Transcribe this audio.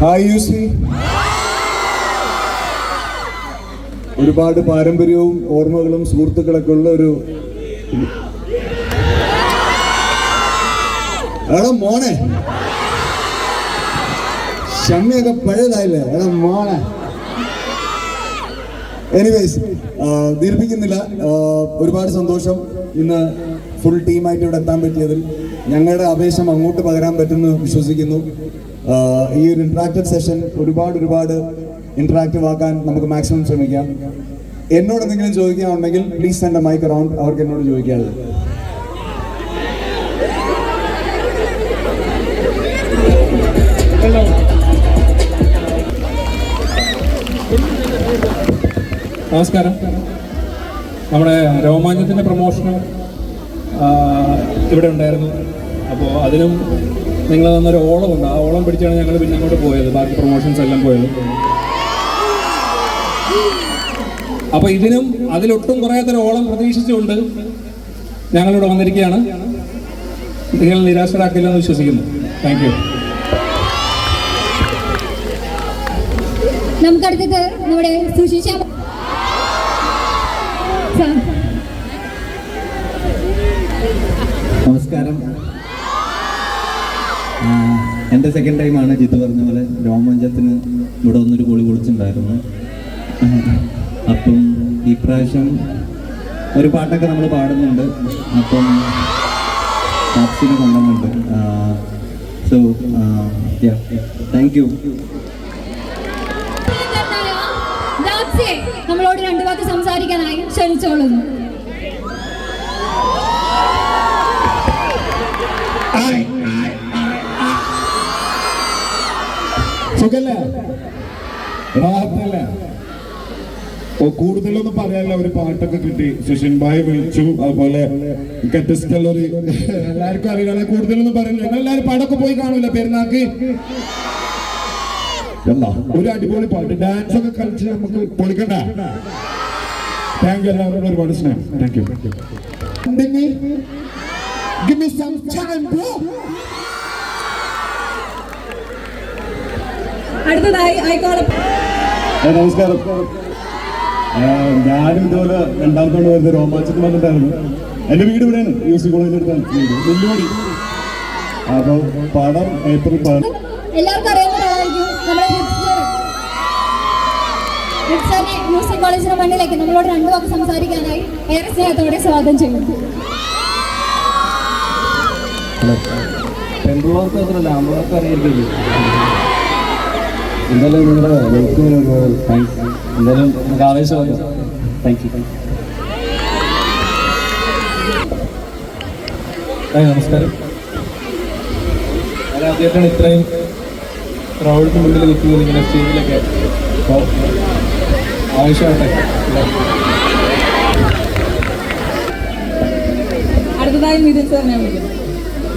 Hi യൂസി ഒരുപാട് പാരമ്പര്യവും ഓർമ്മകളും സുഹൃത്തുക്കളൊക്കെ ഉള്ള ഒരു എടാ മോനെ. ഷമ്മിയൊക്കെ പഴയതായില്ലേ? എടാ മോനെ. എനിവേസ് ദീർഘിക്കുന്നില്ല ഒരുപാട് സന്തോഷം. ഇന്ന് ഫുൾ ടീമായിട്ട് ഇവിടെ എത്താൻ പറ്റിയതിൽ ഞങ്ങളുടെ ആവേശം അങ്ങോട്ട് പകരാൻ പറ്റുമെന്ന് വിശ്വസിക്കുന്നു. ഈ ഒരു ഇൻട്രാക്റ്റീവ് സെഷൻ ഒരുപാട് ഒരുപാട് ഇൻട്രാക്റ്റീവ് ആക്കാൻ നമുക്ക് മാക്സിമം ശ്രമിക്കാം. എന്നോട് എന്തെങ്കിലും ചോദിക്കാനുണ്ടെങ്കിൽ പ്ലീസ് സെൻഡ് മൈക്ക് അറൗണ്ട് അവർക്ക് എന്നോട് ചോദിക്കാതെ നമസ്കാരം. നമ്മുടെ രോമാഞ്ചത്തിന്റെ പ്രൊമോഷനും ഇവിടെ ഉണ്ടായിരുന്നു. അപ്പോൾ അതിനും നിങ്ങൾ തന്നൊരു ഓളമുണ്ട്. ആ ഓളം പിടിച്ചാണ് ഞങ്ങൾ പിന്നെ അങ്ങോട്ട് പോയത്. ബാക്കി പ്രൊമോഷൻസ് എല്ലാം പോയത്. അപ്പോൾ ഇതിനും അതിലൊട്ടും കുറയാത്തൊരു ഓളം പ്രതീക്ഷിച്ചുകൊണ്ട് ഞങ്ങളിവിടെ വന്നിരിക്കുകയാണ്. നിങ്ങൾ നിരാശരാക്കില്ലെന്ന് വിശ്വസിക്കുന്നു. താങ്ക് യു നമുക്കടുത്തത് നമ്മുടെ സുശീഷ നമസ്കാരം. എന്റെ സെക്കൻഡ് ടൈമാണ് ജിത്ത് പറഞ്ഞ പോലെ രോമാഞ്ചത്തിന് ഇവിടെ വന്നൊരു ഗോളി കുളിച്ചിട്ടുണ്ടായിരുന്നു അപ്പം ഈ പ്രാവശ്യം ഒരു പാട്ടൊക്കെ നമ്മൾ പാടുന്നുണ്ട്. അപ്പം ടാപ്സിനെ കൊണ്ടുവന്നുണ്ട് സോ താങ്ക് യു നമ്മളോട് രണ്ടു വാക്ക് സംസാരിക്കാനായി ക്ഷണിച്ചോളുന്നു. സുഖല്ലേ? റാഹത്തല്ലേ? ഓ കൂടുതലൊന്നും പറയാനില്ല. ഒരു പാട്ടൊക്കെ കിട്ടി. സുഷിൻ ഭായ് വിളിച്ചു. അതുപോലെ എല്ലാവർക്കും അറിയാം കൂടുതലൊന്നും നിങ്ങൾ എല്ലാവരും പാടൊക്കെ പോയി കാണൂല പെരുന്നാക്ക്? ഒരു അടിപൊളി പാട്ട്. ഡാൻസ് ഒക്കെ കളിച്ച് നമുക്ക് പൊളിക്കണ്ട താങ്ക് യു എല്ലാവരോടും ഒരുപാട് സ്നേഹം. Thank you Give me some time, bro. അടുത്തതായി നമസ്കാരം. ഞാനും ഇതുപോലെ രണ്ടാമത്തോട് വരുന്ന രോമാഞ്ചത്തിൽ വന്നിട്ടായിരുന്നു. എന്റെ വീട് ഇവിടെയാണ്. യു സി കോളേജിൽ അടുത്താണ്. നെല്ലുപടി. അപ്പോൾ പടം ഏപ്രിൽ പതിന എല്ലാവർക്കും അറിയാവുന്നതായിരിക്കും നമ്മുടെ ഹിപ്സ്റ്റർ. ഹിപ്സ്റ്ററിനെ മ്യൂസിക് കോളേജിന്റെ മണ്ണിലേക്ക് നമ്മളോട് രണ്ടു വാക്ക് സംസാരിക്കാനായി ഏറെ സ്നേഹത്തോടെ സ്വാഗതം ചെയ്യുന്നു. പെൺപിള്ളേർക്ക് മാത്രമല്ല ആമ്പിള്ളേർക്ക് അറിയായിരിക്കും എന്തായാലും നിങ്ങളുടെ വെൽക്കമിന് ഒരുപാട് താങ്ക്സ് എന്തായാലും നമുക്ക് ആവേശമല്ലോ താങ്ക് യു ഹായ് നമസ്കാരം. ഞാൻ ആദ്യമായിട്ടാണ് ഇത്രയും ക്രൗഡിന് മുന്നിൽ നിൽക്കുന്നത് ഇങ്ങനെ സ്റ്റേജിലൊക്കെ അപ്പോൾ ആവശ്യമാവട്ടെ അടുത്തതായി മികച്ച സാറിനെ വിളിക്കുന്നു